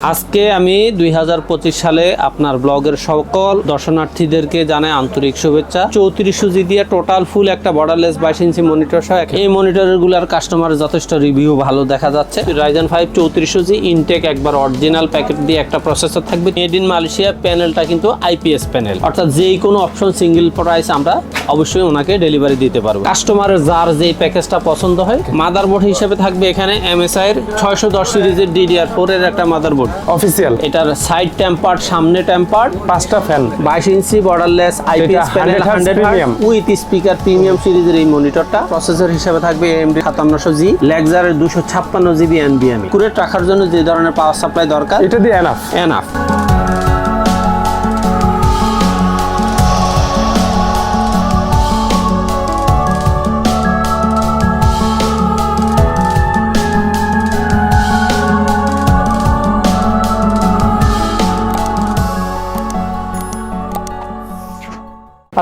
আজকে আমি দুই হাজার পঁচিশ সালে আপনার ব্লগের সকল দর্শনার্থীদেরকে জানাই আন্তরিক শুভেচ্ছা। চৌত্রিশ সুজি দিয়ে টোটাল ফুল একটা বর্ডারলেস বাইশ ইঞ্চি মনিটর সহ এই মনিটরগুলোর কাস্টমার যথেষ্ট রিভিউ ভালো দেখা যাচ্ছে। রাইজেন ফাইভ চৌত্রিশ সুজি ইনটেক একবার অরিজিনাল প্যাকেট দিয়ে একটা প্রসেসর থাকবে। মেড ইন মালয়েশিয়া প্যানেলটা কিন্তু আইপিএস প্যানেল অর্থাৎ যেই কোনো অপশন সিঙ্গেল প্রাইস আমরা অবশ্যই ওনাকে ডেলিভারি দিতে পারব। কাস্টমারের যার যেই প্যাকেজটা পছন্দ হয় মাদারবোর্ড হিসেবে থাকবে এখানে এমএসআই এর ছয়শো দশ সিরিজের ডিডিআর ফোর এর একটা মাদারবোর্ড অফিসিয়াল এটার সাইড টেম্পার্ড সামনে টেম্পার্ড পাঁচটা ফ্যান বাইশ inch borderless IPS panel 100 hertz hundred premium। With speaker premium সিরিজের এই মনিটরটা প্রসেসর হিসেবে থাকবে এমডি সাতান্নশো জি লেগজারের দুশো ছাপ্পান্ন জিবি এনবিএম কুরেট রাখার জন্য যে ধরনের পাওয়ার সাপ্লাই দরকার এটা দিয়ে এনাফ এনাফ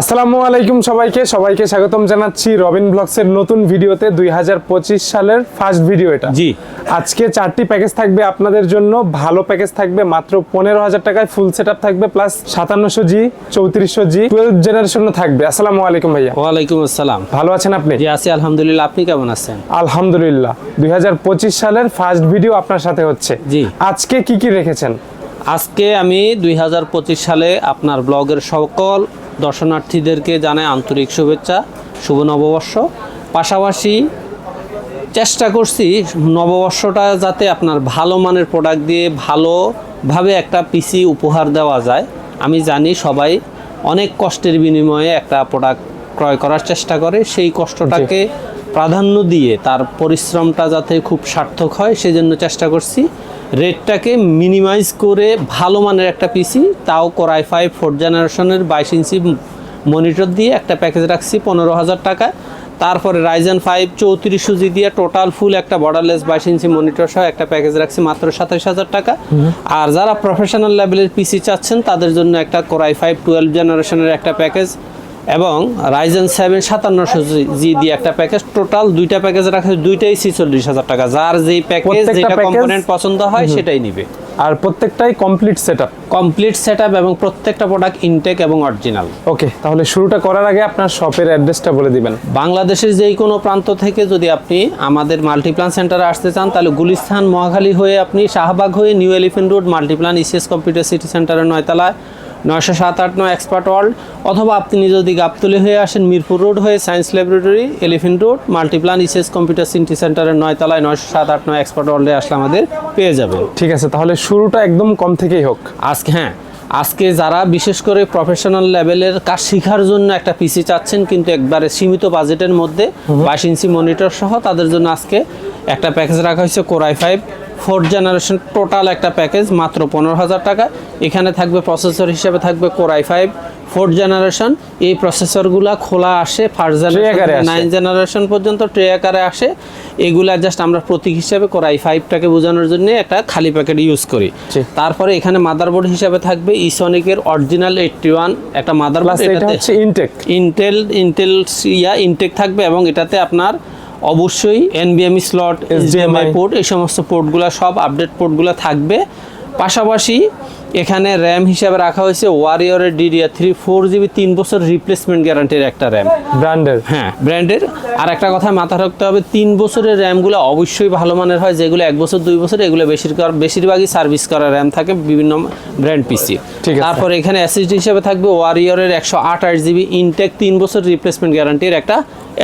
আসসালামু আলাইকুম সবাইকে সবাইকে স্বাগতম জানাচ্ছি রবিন ব্লগসের নতুন ভিডিওতে দুই হাজার পঁচিশ সালের ফার্স্ট ভিডিও এটা। জি। আজকে চারটি প্যাকেজ থাকবে আপনাদের জন্য ভালো প্যাকেজ থাকবে মাত্র পনেরো হাজার টাকায় ফুল সেট থাকবে প্লাস সাতান্নশো জি চৌত্রিশশো জি টুয়েলভ জেনারেশনও থাকবে। আসসালামু আলাইকুম ভাইয়া। ওয়ালাইকুম আসসালাম। ভালো আছেন আপনি? জি আছি আলহামদুলিল্লাহ। আপনি কেমন আছেন? আলহামদুলিল্লাহ। দুই হাজার পঁচিশ সালের ফার্স্ট ভিডিও আপনার সাথে হচ্ছে। জি। আজকে কি কি রেখেছেন? আজকে আমি দুই হাজার পঁচিশ সালে আপনার ব্লগের সকল দর্শনার্থীদেরকে জানাই আন্তরিক শুভেচ্ছা, শুভ নববর্ষ। পাশাপাশি চেষ্টা করছি নববর্ষটা যাতে আপনার ভালো মানের প্রোডাক্ট দিয়ে ভালোভাবে একটা পিসি উপহার দেওয়া যায়। আমি জানি সবাই অনেক কষ্টের বিনিময়ে একটা প্রোডাক্ট ক্রয় করার চেষ্টা করে। সেই কষ্টটাকে প্রাধান্য দিয়ে তার পরিশ্রমটা যাতে খুব সার্থক হয়, সেজন্য চেষ্টা করছি। রেটটাকে মিনিমাইজ করে ভালো মানের একটা পিসি, তাও কোরাই ফাইভ ফোর্থ জেনারেশনের বাইশ ইঞ্চি মনিটর দিয়ে একটা প্যাকেজ রাখছি পনেরো হাজার টাকা তারপরে রাইজেন ফাইভ চৌত্রিশ সুজি দিয়ে টোটাল ফুল একটা বর্ডারলেস বাইশ ইঞ্চি মনিটর সহ একটা প্যাকেজ রাখছি মাত্র সাতাশ হাজার টাকা। আর যারা প্রফেশনাল লেভেলের পিসি চাচ্ছেন, তাদের জন্য একটা কোরাই ফাইভ টুয়েলভ জেনারেশনের একটা প্যাকেজ। এবং রাইজেন সেভেন সাতান্নশো জি দিয়ে একটা প্যাকেজ টোটাল দুইটা প্যাকেজ রাখা দুইটাই ছিচল্লিশ হাজার টাকা। যার যেই প্যাকেজ যেটা কম্পোনেন্ট পছন্দ হয় সেটাই নিবে। আর প্রত্যেকটাই complete set up complete set এবং প্রত্যেকটা প্রোডাক্ট ইনটেক এবং অরিজিনাল ওকে তাহলে শুরুটা করার আগে আপনার শপের অ্যাড্রেসটা বলে দিবেন। বাংলাদেশের যেই কোনো প্রান্ত থেকে যদি আপনি আমাদের মাল্টিপ্লান সেন্টারে আসতে চান তাহলে গুলিস্তান মহাখালী হয়ে আপনি শাহবাগ হয়ে New Elephant Road Multiplan ECS Computer City সেন্টারের নয়তলায় নয়শো সাত আট নয় এক্সপার্ট ওয়ার্ল্ড অথবা আপনি যদি গাবতলি হয়ে আসেন মিরপুর রোড হয়ে Science Laboratory Elephant Road Multiplan ECS Computer City সেন্টারের নয়তলায় নয়শো সাত আট নয় এক্সপার্ট ওয়ার্ল্ডে আসলে আমাদের পেয়ে যাবে ঠিক আছে তাহলে শুরুটা একদম কম থেকেই হোক। আজকে হ্যাঁ আজকে যারা বিশেষ করে প্রফেশনাল লেভেলের কাজ শেখার জন্য একটা পিসি চাচ্ছেন কিন্তু একবারে সীমিত বাজেটের মধ্যে বাইশ ইঞ্চি মনিটর সহ তাদের জন্য আজকে একটা প্যাকেজ রাখা হয়েছে core i five fourth generation total একটা প্যাকেজ মাত্র পনেরো হাজার টাকা। এখানে থাকবে প্রসেসর হিসেবে থাকবে কোরাই ফাইভ ফোর্থ জেনারেশন এই প্রসেসরগুলা খোলা আসে ফার্স্ট জেনারেশন নাইন জেনারেশন পর্যন্ত ট্রে আকারে আসে। এগুলা জাস্ট আমরা প্রতীক হিসেবে কোরাই ফাইভটাকে বোঝানোর জন্য একটা খালি প্যাকেট ইউজ করি। তারপরে এখানে মাদারবোর্ড হিসেবে থাকবে ইসনিকের অরিজিনাল এইটটি ওয়ান একটা motherboard intact Intel Intel yeah intact থাকবে এবং এটাতে আপনার অবশ্যই এনবিএমই স্লট এইচডিএমআই পোর্ট এই সমস্ত পোর্টগুলো সব আপডেট পোর্টগুলো থাকবে। পাশাপাশি এখানে র্যাম হিসাবে রাখা হয়েছে ওয়ারিয়রের ডিডিআর থ্রি ফোর জিবি তিন বছর রিপ্লেসমেন্ট গ্যারান্টির একটা র্যাম ব্র্যান্ডের হ্যাঁ ব্র্যান্ডের আর একটা কথা মাথা রাখতে হবে তিন বছরের র্যামগুলো অবশ্যই ভালো মানের হয় যেগুলো এক বছর দুই বছর এগুলো বেশিরভাগ বেশিরভাগই সার্ভিস করা র্যাম থাকে বিভিন্ন ব্র্যান্ড পিসি ঠিক আছে। তারপর এখানে এসএসডি হিসেবে থাকবে ওয়ারিয়রের একশো আঠাশ জিবি ইনটেক তিন বছর রিপ্লেসমেন্ট গ্যারান্টির একটা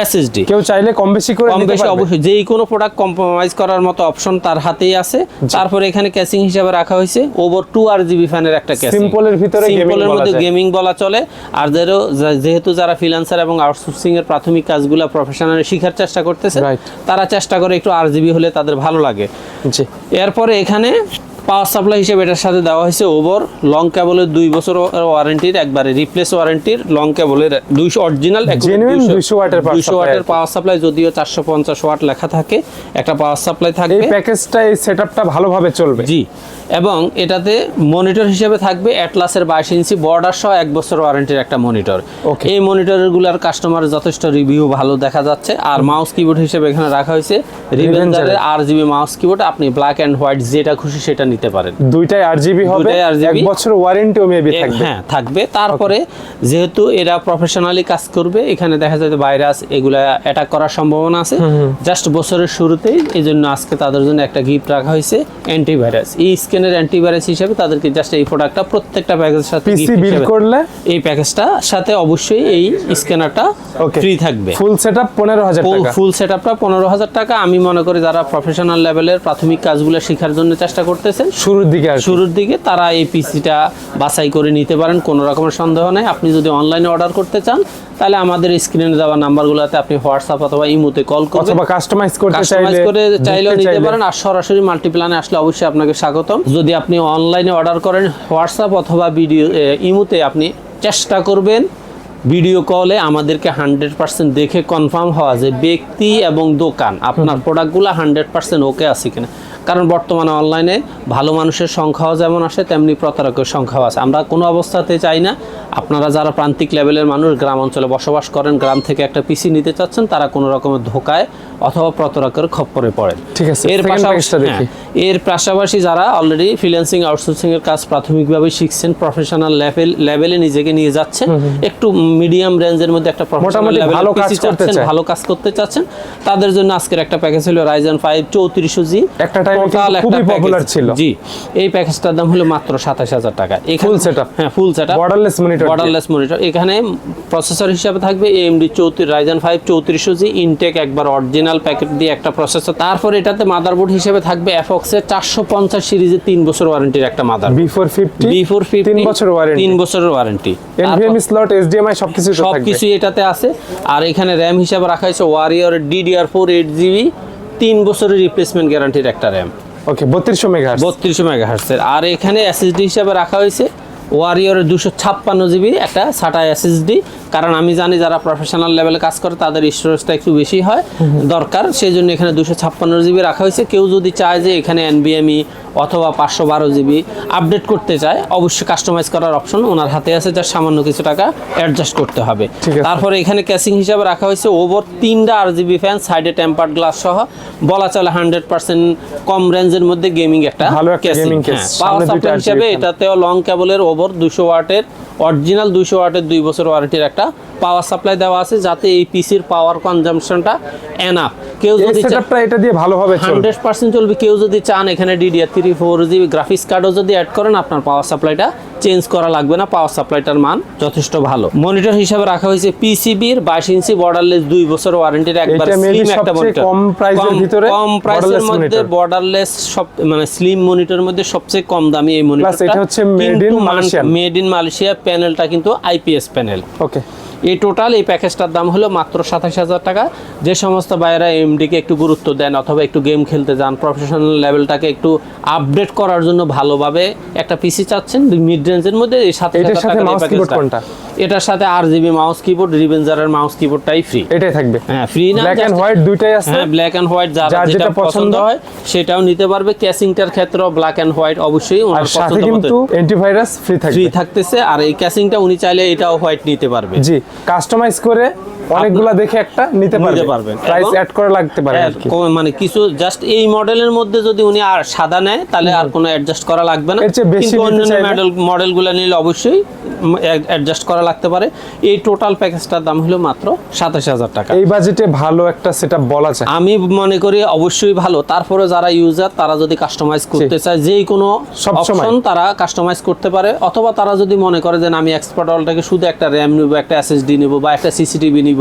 এসএসডি কেউ চাইলে কম বেশি করে কম বেশি অবশ্যই যেই কোনো প্রোডাক্ট কম্প্রোমাইজ করার মতো অপশন তার হাতেই আছে। তারপরে এখানে ক্যাসিং হিসাবে রাখা হয়েছে ওভার টু আর জিবি ফ্যানের একটা Simple এর ভিতরে সিম্পলের মধ্যে গেমিং বলা চলে। আর যারও যেহেতু যারা ফ্রিল্যান্সার এবং আউটসোর্সিং এর প্রাথমিক কাজগুলো প্রফেশনাল শেখার চেষ্টা করতেছে. তারা চেষ্টা করে একটু আর জিবি হলে তাদের ভালো লাগে। এরপরে এখানে পাওয়ার সাপ্লাই হিসেবে এটার সাথে দেওয়া হয়েছে ওভার লং কেবলের দুই বছর ওয়ারেন্টির একবারে রিপ্লেস ওয়ারেন্টির লং কেবলের দুইশো অরিজিনাল 200 ওয়াটের দুইশো ওয়াটের পাওয়ার সাপ্লাই যদিও চারশো পঞ্চাশ ওয়াট লেখা থাকে একটা পাওয়ার সাপ্লাই এই প্যাকেজটা এই সেটআপটা ভালোভাবে চলবে। জি এবং এটাতে মনিটর হিসেবে থাকবে অ্যাটলাসের বাইশ ইঞ্চি বর্ডার সহ এক বছর ওয়ারেন্টির একটা মনিটর. এই মনিটরগুলোর কাস্টমার যথেষ্ট রিভিউ ভালো দেখা যাচ্ছে আর মাউস কিবোর্ড হিসেবে এখানে রাখা হয়েছে রিভেঞ্জারের R G B mouse keyboard আপনি ব্ল্যাক অ্যান্ড হোয়াইট যেটা খুশি সেটা নিতে পারেন। দুইটাই আট জিবি হবে দুইটাই 8GB এক বছর ওয়ারেন্টিও মেবি থাকবে। হ্যাঁ থাকবে। তারপরে যেহেতু এরা প্রফেশনালি কাজ করবে এখানে দেখা যায় যে ভাইরাস এগুলা অ্যাটাক করার সম্ভাবনা আছে। জাস্ট বছরের শুরুতেই এই জন্য আজকে তাদের জন্য একটা গিফট রাখা হয়েছে অ্যান্টিভাইরাস এই স্ক্যানের অ্যান্টিভাইরাস হিসেবে তাদেরকে জাস্ট এই প্রোডাক্টটা প্রত্যেকটা প্যাকেজের সাথে পিসি বিল করলে? এই প্যাকেজটা সাথে অবশ্যই এই স্ক্যানারটা ফ্রি থাকবে। ফুল সেটআপ পনেরো হাজার টাকা। ফুল সেট আপটা পনেরো হাজার টাকা। আমি মনে করি যারা প্রফেশনাল লেভেলের প্রাথমিক কাজগুলো শেখার জন্য চেষ্টা করতেছেন শুরুর দিকে শুরুর দিকে তারা এই পিসিটা বাছাই করে নিতে পারেন কোনো রকমের সন্দেহ নেই। আপনি যদি অনলাইনে অর্ডার করতে চান তাহলে আমাদের স্ক্রিনে দেওয়া নাম্বারগুলোতে আপনি হোয়াটসঅ্যাপ অথবা ইমোতে কল করবেন। অথবা কাস্টমাইজ করতে কাস্টমাইজ চাইলে করে চাইলেও নিতে পারেন আর সরাসরি মাল্টিপ্লানে আসলে অবশ্যই আপনাকে স্বাগতম। যদি আপনি অনলাইনে অর্ডার করেন হোয়াটসঅ্যাপ অথবা ভিডিও ইমোতে আপনি চেষ্টা করবেন ভিডিও কলে আমাদেরকে হান্ড্রেড পার্সেন্ট দেখে কনফার্ম হওয়া যে ব্যক্তি এবং দোকান আপনার প্রোডাক্টগুলো হান্ড্রেড পার্সেন্ট ওকে আছে কিনা। কারণ বর্তমানে অনলাইনে ভালো মানুষের সংখ্যাও যেমন আসে তেমনি প্রতারকের সংখ্যাও আছে। আমরা কোনো অবস্থাতে চাই না। আপনারা যারা প্রান্তিক লেভেলের মানুষ গ্রাম অঞ্চলে বসবাস করেন গ্রাম থেকে একটা পিসি নিতে চাচ্ছেন তারা কোনো রকমের ধোকায় অথবা প্রতারকের খপ্পরে পড়েন। ঠিক আছে, এর পাশাপাশি। হ্যাঁ, এর পাশাপাশি যারা অলরেডি ফ্রিল্যান্সিং আউটসোর্সিং এর কাজ প্রাথমিকভাবে শিখছেন প্রফেশনাল লেভেল লেভেলে নিজেকে নিয়ে যাচ্ছেন একটু মিডিয়াম রেঞ্জের মধ্যে একটা প্রফেশনাল মোটামুটি ভালো কাজ করতে চাচ্ছেন ভালো কাজ করতে চাচ্ছেন। তাদের জন্য আজকের একটা প্যাকেজ হলো রাইজেন ফাইভ চৌত্রিশশো জি একটা time এ কিন্তু খুবই popular ছিল। জি এই প্যাকেজটার দাম হলো মাত্র সাতাশ হাজার টাকা। এখানে- Full setup? হ্যাঁ ফুল সেটআপ monitor দিয়ে? বর্ডারলেস মনিটর এখানে প্রসেসর হিসাবে থাকবে এএমডি চৌত্রিশ রাইজেন ফাইভ চৌত্রিশশো জি ইনটেক একবার অরিজিনাল প্যাকেট দিয়ে একটা প্রসেসর তারপর এটাতে মাদারবোর্ড হিসেবে থাকবে চারশো পঞ্চাশ সিরিজের তিন বছর ওয়ারেন্টির একটা mother B four fifty B four তিন বছর ওয়ারেন্টি তিন বছরের ওয়ারেন্টি এনভিএমই স্লট এইচডিএমআই সবকিছু সবকিছু এটাতে আছে। আর এখানে র্যাম হিসাবে রাখা হয়েছে Warrior DDR four eight GB তিন বছরের রিপ্লেসমেন্ট গ্যারান্টির একটা র্যাম ওকে বত্রিশশো মেগা বত্রিশশো মেগাহার্সের আর এখানে এসএসডি হিসাবে রাখা হয়েছে ওয়ারিয়রের দুশো ছাপ্পান্ন জিবি একটা সাটা এসএসডি কারণ আমি জানি যারা প্রফেশনাল লেভেলে কাজ করে তাদের স্টোরেজটা একটু বেশি হয় দরকার। সেই জন্য এখানে দুশো ছাপ্পান্ন জিবি রাখা হয়েছে। কেউ যদি চায় যে এখানে এনবিএমই অথবা পাঁচশো বারো জিবি আপডেট করতে চায় অবশ্যই কাস্টমাইজ করার অপশন ওনার হাতে আছে যা সামান্য কিছু টাকা অ্যাডজাস্ট করতে হবে। তারপরে এখানে ক্যাসিং হিসাবে রাখা হয়েছে ওভার তিনটা আর জিবি ফ্যান সাইডে টেম্পার্ড গ্লাস সহ। বলা চলে হান্ড্রেড পার্সেন্ট কম রেঞ্জের মধ্যে গেমিং একটা হ্যাঁ। সামনে Power দুইটা supply 8GB হিসাবে এটাতেও লং কেবলের ওভার দুশো ওয়াটের অরিজিনাল দুইশো ওয়াটের দুই বছর ওয়ারেন্টির একটা পাওয়ার সাপ্লাই দেওয়া আছে যাতে এই পিসির পাওয়ার কনজাম্পশনটা এনাফ কেউ যদি সেটআপটা এটা দিয়ে ভালোভাবে চলবে। হান্ড্রেড পার্সেন্ট চলবে। কেউ যদি চান এখানে DDR three four GB graphics কার্ডও যদি অ্যাড করেন আপনার পাওয়ার সাপ্লাইটা চেঞ্জ করা লাগবে না পাওয়ার সাপ্লাইটার মান যথেষ্ট ভালো। মনিটর হিসাবে রাখা হয়েছে পিসিবির বাইশ ইঞ্চি বর্ডারলেস দুই বছর ওয়ারেন্টির একবার স্লিম একটা সবচেয়ে মনিটর কম ভিতরে কম প্রাইসের মধ্যে বর্ডারলেস সব মানে স্লিম মনিটরের মধ্যে সবচেয়ে কম দামি এই মনিটরটা এটা হচ্ছে made in Malaysia made in Malaysia প্যানেলটা কিন্তু আইপিএস প্যানেল ওকে এই টোটাল এই প্যাকেজটার দাম হলো মাত্র সাতাশ হাজার টাকা। যে সমস্ত বাইরা এমডিকে একটু গুরুত্ব দেন অথবা একটু গেম খেলতে যান প্রফেশনাল লেভেলটাকে একটু আপডেট করার জন্য ভালোভাবে একটা পিসি চাচ্ছেন মিড রেঞ্জের মধ্যে এই সাথে? এটার সাথে আর জিবি মাউস কিবোর্ড রিভেঞ্জারের মাউস কিবোর্ডটাই ফ্রি এটাই থাকবে। হ্যাঁ ফ্রি না ব্ল্যাক এন্ড হোয়াইট দুইটাই আছে। হ্যাঁ ব্ল্যাক এন্ড হোয়াইট যার যেটা পছন্দ হয় সেটাও নিতে পারবে। ক্যাসিংটার ক্ষেত্রেও ব্ল্যাক এন্ড হোয়াইট অবশ্যই ওনার পছন্দ কিন্তু অ্যান্টিভাইরাস ফ্রি ফ্রি থাকবে। থাকতেছে আর এই ক্যাসিংটা উনি চাইলে এটাও হোয়াইট নিতে পারবে। জি। কাস্টমাইজ করে অনেকগুলা দেখে একটা নিতে পারবে। পারবেন। প্রাইস অ্যাড করা লাগতে পারে হ্যাঁ, মানে কিছু জাস্ট এই মডেলের মধ্যে যদি উনি আর সাদা নেয় তাহলে আর কোনো অ্যাডজাস্ট করা লাগবে না। কিন্তু অন্যান্য মডেল মডেলগুলো নিলে অবশ্যই অ্যাডজাস্ট করা লাগতে পারে। এই টোটাল প্যাকেজটার দাম হলো মাত্র সাতাশ হাজার টাকা। এই বাজেটে ভালো একটা সেটআপ বলা যায়। আমি মনে করি অবশ্যই ভালো। তারপরে যারা ইউজার তারা যদি কাস্টমাইজ করতে চায় যে কোনো অপশন তারা কাস্টমাইজ করতে পারে। অথবা তারা যদি মনে করে যে আমি এক্সপার্ট অলটাকে শুধু একটা র্যাম নিব একটা এসএসডি নিব বা একটা সিসিটিভি নিব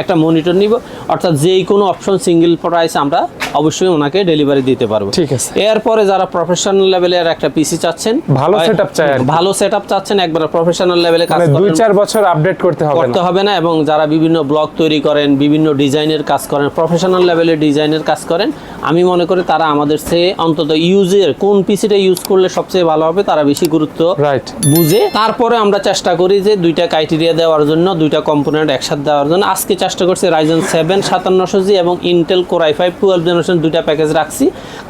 একটা মনিটর নিব। অর্থাৎ যেই কোনো অপশন সিঙ্গেল প্রাইস আমরা অবশ্যই ওনাকে ডেলিভারি দিতে পারব। ঠিক আছে। এরপরে যারা প্রফেশনাল লেভেলের একটা পিসি চাচ্ছেন ভালো আর কি। ভালো সেটআপ চাচ্ছেন একবার প্রফেশনাল লেভেলে কাজ মানে দুই চার বছর আপডেট করতে হবে করতে হবে না এবং যারা বিভিন্ন ব্লগ তৈরি করেন বিভিন্ন ডিজাইনের কাজ করেন প্রফেশনাল লেভেলে ডিজাইনের কাজ করেন আমি মনে করি তারা আমাদের চেয়ে অন্তত ইউজের কোন পিসিটা ইউজ করলে সবচেয়ে ভালো হবে তারা বেশি গুরুত্ব রাইট বুঝে। তারপরে আমরা চেষ্টা করি যে দুইটা ক্রাইটেরিয়া দেওয়ার জন্য দুইটা কম্পোনেন্ট একসাথে দেওয়ার জন্য আজকে চেষ্টা করছি রাইজেন সেভেন সাতান্নশো জি এবং Intel core i five twelve generation দুইটা প্যাকেজ রাখছি।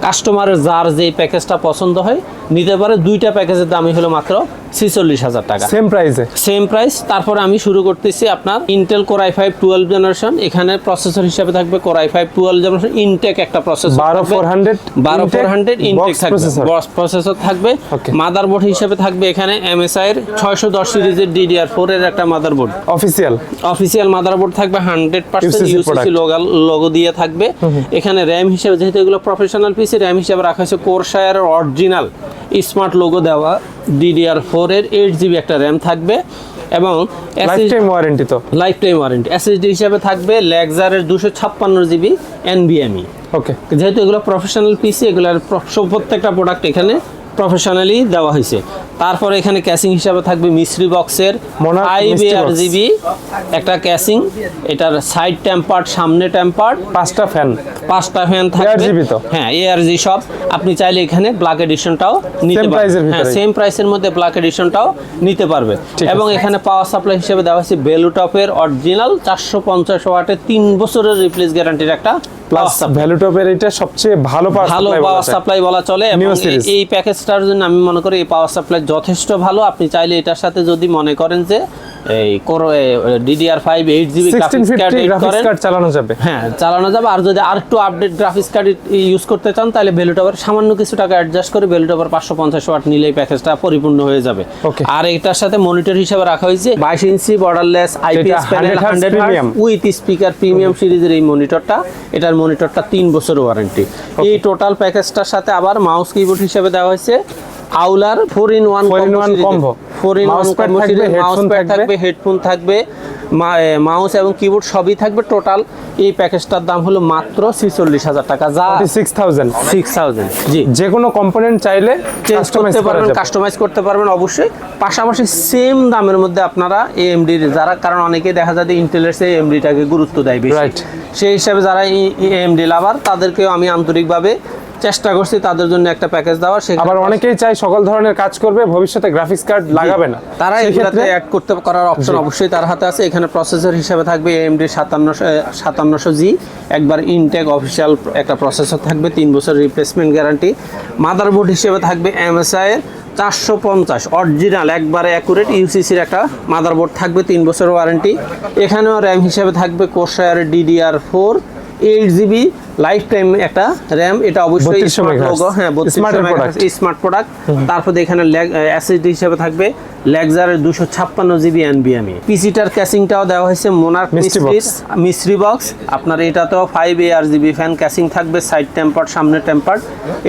কাস্টমারের যার যেই প্যাকেজটা পছন্দ হয় নিতে পারে দুইটা প্যাকেজের দামই হলো মাত্র ছিচল্লিশ হাজার টাকা। সেম প্রাইসে সেম প্রাইস তারপরে আমি শুরু করতেছি আপনার Intel core i five twelve generation এখানে প্রসেসর হিসাবে থাকবে core i five twelve generation intact একটা প্রসেসর বারো ফোর হান্ড্রেড বারো ফোর হান্ড্রেড ইনটেক থাকবে। প্রসেসর থাকবে। Okay. মাদারবোর্ড হিসেবে থাকবে এখানে এমএসআই এর ছয়শো দশ সিরিজের ডিডিআর ফোর এর একটা মাদারবোর্ড অফিসিয়াল অফিসিয়াল মাদারবোর্ড থাকবে হান্ড্রেড পার্সেন্ট ইউসিসি লোগো দিয়ে থাকবে। এখানে র্যাম হিসেবে যেহেতু এগুলো প্রফেশনাল পিসি র্যাম হিসেবে রাখা হয়েছে কোরশায়ার অরিজিনাল স্মার্ট লোগো দেওয়া ডিডিআর ফোর এর এইট জিবি একটা র্যাম থাকবে এবং লাইফ টাইম ওয়ারেন্টি তো। লাইফ টাইম ওয়ারেন্টি এসএসডি হিসাবে থাকবে লেগজারের দুশো ছাপ্পান্ন জিবি এনবিএমই ওকে যেহেতু এগুলো প্রফেশনাল পিসি এগুলোর প্রত্যেকটা প্রোডাক্ট এখানে প্রফেশনালি দেওয়া হয়েছে। তারপরে এখানে ক্যাসিং হিসাবে থাকবে মিস্ট্রি বক্সের ফাইভ এয়ার জিবি একটা ক্যাসিং এটার সাইড টেম্পার্ড সামনে টেম্পার্ড পাঁচটা ফ্যান পাঁচটা ফ্যান থাকবে? হ্যাঁ এআরজি সব। আপনি চাইলে এখানে ব্ল্যাক এডিশনটাও নিতে পারবেন। হ্যাঁ সেম প্রাইসের মধ্যে ব্ল্যাক এডিশনটাও নিতে পারবে। এবং এখানে পাওয়ার সাপ্লাই হিসেবে দেওয়া হয়েছে বেলুটপের অরিজিনাল চারশো পঞ্চাশ ওয়াটের তিন বছরের রিপ্লেস গ্যারান্টির একটা প্লাস। ভ্যালুটপের এটা সবচেয়ে ভালো ভালো পাওয়ার সাপ্লাই বলা চলে। এই প্যাকেজটার জন্য আমি মনে করি এই পাওয়ার সাপ্লাই যথেষ্ট ভালো। আপনি চাইলে এটার সাথে যদি মনে করেন যে এই DDR five eight GB graphics card চালানো যাবে। হ্যাঁ চালানো যাবে। আর যদি আর একটু আপডেট গ্রাফিক্স কার্ড ইউজ করতে চান তাহলে ভ্যালুটাবার সামান্য কিছু টাকা অ্যাডজাস্ট করে ভ্যালুটাবার পাঁচশো পঞ্চাশ ওয়াট নিলেই প্যাকেজটা পরিপূর্ণ হয়ে যাবে। আর এটার সাথে মনিটর হিসাবে রাখা হয়েছে বাইশ ইঞ্চি borderless IPS panel hundred. With speaker premium সিরিজের এই মনিটরটা এটার মনিটরটা তিন বছর ওয়ারেন্টি এই টোটাল প্যাকেজটার সাথে আবার মাউস কিবোর্ড হিসেবে দেওয়া হয়েছে। আউলার four in one 4-in-1 combo। Four in one Mouse combo থাকবে, মাউস প্যাড থাকবে। হেডফোন থাকবে মাউস এবং কিবোর্ড সবই থাকবে। টোটাল এই প্যাকেজটার দাম হলো মাত্র ছিচল্লিশ হাজার টাকা যা সিক্স থাউজেন্ড সিক্স থাউজেন্ড জি। যে কোনো কম্পোনেন্ট চাইলে চেঞ্জ কাস্টমাইজ করতে পারবেন কাস্টমাইজ করতে পারবেন অবশ্যই। পাশাপাশি সেম দামের মধ্যে আপনারা এএমডির যারা কারণ অনেকেই দেখা যায় ইন্টেলের সেই এমডিটাকে গুরুত্ব দেয় বেশি. সেই হিসাবে যারা এএমডি লাভার তাদেরকেও আমি আন্তরিকভাবে চেষ্টা করছি তাদের জন্য একটা প্যাকেজ দেওয়ার আবার অনেকেই চাই সকল ধরনের কাজ করবে ভবিষ্যতে গ্রাফিক্স কার্ড লাগাবে না। তারা এগুলাতে অ্যাড করতে করার অপশন অবশ্যই তার হাতে আছে। এখানে প্রসেসর হিসেবে থাকবে এএমডি সাতান্নশো সাতান্নশো জি একবার ইনটেক অফিসিয়াল একটা প্রসেসর থাকবে তিন বছর রিপ্লেসমেন্ট গ্যারান্টি মাদারবোর্ড হিসেবে থাকবে এমএসআই এর চারশো পঞ্চাশ অরিজিনাল একবারে অ্যাকুরেট ইউসিসির একটা মাদারবোর্ড থাকবে তিন বছর ওয়ারেন্টি এখানেও র্যাম হিসেবে থাকবে Corsair DDR four eight GB life time একটা র্যাম এটা অবশ্যই স্মার্ট লোগো হ্যাঁ স্মার্ট প্রোডাক্ট তারপর এখানে এসএসডি হিসেবে থাকবে। লেগজারের দুশো ছাপ্পান্ন জিবি এনবিএমই পিসিটার ক্যাসিংটাও দেওয়া হয়েছে মোনার্ক Mystery box। বক্স আপনার এটাতেও five A R GB fan casing থাকবে সাইড টেম্পার্ড সামনে টেম্পার্ড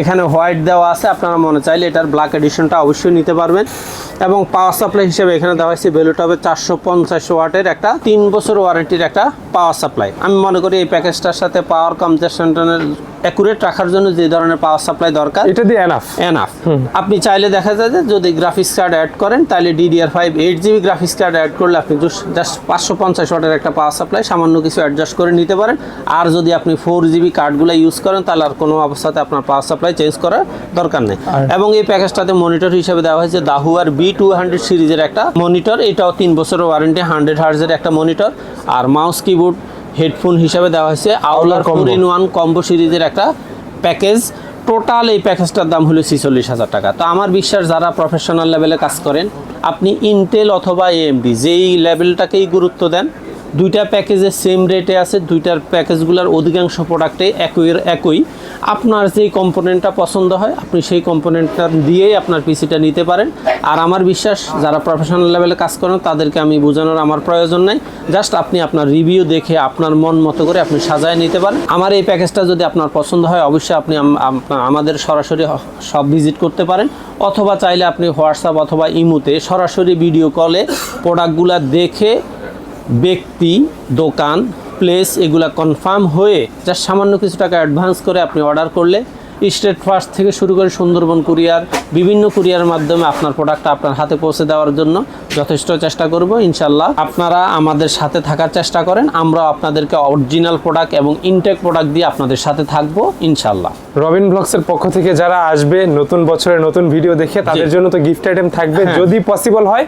এখানে হোয়াইট দেওয়া আছে আপনারা মনে চাইলে এটার ব্ল্যাক এডিশনটা অবশ্যই নিতে পারবেন। এবং পাওয়ার সাপ্লাই হিসেবে এখানে দেওয়া হয়েছে বেলুটপের চারশো পঞ্চাশ ওয়াটের একটা তিন বছর ওয়ারেন্টির একটা পাওয়ার সাপ্লাই আমি মনে করি এই প্যাকেজটার সাথে পাওয়ার কনজাকশনের অ্যাকুরেট রাখার জন্য যে ধরনের পাওয়ার সাপ্লাই দরকার এটা দিয়ে এনাফ এনাফ আপনি চাইলে দেখা যায় যে যদি গ্রাফিক্স কার্ড অ্যাড করেন তাহলে DDR five eight GB graphics card add করলে আপনি জাস্ট পাঁচশো পঞ্চাশ ওয়াটের একটা পাওয়ার সাপ্লাই সামান্য কিছু অ্যাডজাস্ট করে নিতে পারেন। আর যদি আপনি ফোর জিবি কার্ডগুলো ইউজ করেন তাহলে আর কোনো অবস্থাতে আপনার পাওয়ার সাপ্লাই চেঞ্জ করার দরকার নেই। এবং এই প্যাকেজটাতে মনিটর হিসেবে দেওয়া হয়েছে দাহুয়ার বি টু হান্ড্রেড সিরিজের একটা মনিটর এটাও তিন বছরের ওয়ারেন্টি হান্ড্রেড হার্জের একটা মনিটর আর মাউস কিবোর্ড হেডফোন হিসাবে দেওয়া হয়েছে। আওলার। ফোর ইন ওয়ান কম্বো সিরিজের একটা প্যাকেজ। টোটাল এই প্যাকেজটার দাম হলো ছিচল্লিশ হাজার টাকা। তো আমার বিশ্বাস যারা প্রফেশনাল লেভেলে কাজ করেন আপনি ইনটেল অথবা এএমডি যেই লেভেলটাকেই গুরুত্ব দেন দুইটা প্যাকেজের সেম রেটে আছে, দুইটার প্যাকেজগুলোর অধিকাংশ প্রোডাক্টে একই একই। আপনার যেই কম্পোনেন্টটা পছন্দ হয়, আপনি সেই কম্পোনেন্টটা দিয়েই আপনার পিসিটা নিতে পারেন। আর আমার বিশ্বাস, যারা প্রফেশনাল লেভেলে কাজ করেন, তাদেরকে আমি বোঝানোর আমার প্রয়োজন নাই। জাস্ট আপনি আপনার রিভিউ দেখে, আপনার মন মতো করে আপনি সাজায় নিতে পারেন। আমার এই প্যাকেজটা যদি আপনার পছন্দ হয়, অবশ্যই আপনি আম- আম- আমাদের সরাসরি সব ভিজিট করতে পারেন। অথবা চাইলে আপনি হোয়াটসঅ্যাপ অথবা ইমুতে সরাসরি ভিডিও কলে প্রোডাক্টগুলো দেখে ব্যক্তি, দোকান প্লেস এগুলা কনফার্ম হয়ে যা সামান্য কিছু টাকা অ্যাডভান্স করে আপনি অর্ডার করলে স্টেট ফার্স্ট থেকে শুরু করে সুন্দরবন কুরিয়ার বিভিন্ন কুরিয়ারের মাধ্যমে আপনার প্রোডাক্টটা আপনার হাতে পৌঁছে দেওয়ার জন্য যথেষ্ট চেষ্টা করব ইনশাল্লাহ আপনারা আমাদের সাথে থাকার চেষ্টা করেন। আমরা আপনাদেরকে অরিজিনাল প্রোডাক্ট এবং ইনটেক প্রোডাক্ট দিয়ে আপনাদের সাথে থাকব ইনশাল্লাহ রবিন ব্লগসের পক্ষ থেকে যারা আসবে নতুন বছরের নতুন ভিডিও দেখে তাদের জন্য তো গিফট আইটেম থাকবে। হ্যাঁ। যদি পসিবল হয়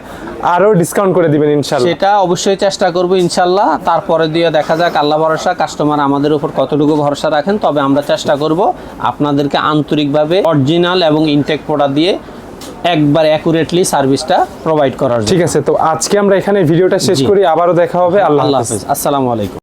আরও ডিসকাউন্ট করে দিবেন ইনশাআল্লাহ। সেটা অবশ্যই চেষ্টা করব ইনশাল্লাহ তারপরে দিয়ে দেখা যাক আল্লাহ ভরসা কাস্টমার আমাদের উপর কতটুকু ভরসা রাখেন তবে আমরা চেষ্টা করব আপনাদেরকে আন্তরিকভাবে অরিজিনাল এবং ইনটেক প্রোডাক্ট দিয়ে একবার অ্যাকুরেটলি সার্ভিসটা প্রোভাইড করার ঠিক আছে তো আজকে আমরা এখানে ভিডিওটা শেষ করি আবারও দেখা হবে। আল্লাহ হাফেজ। আসসালামু আলাইকুম।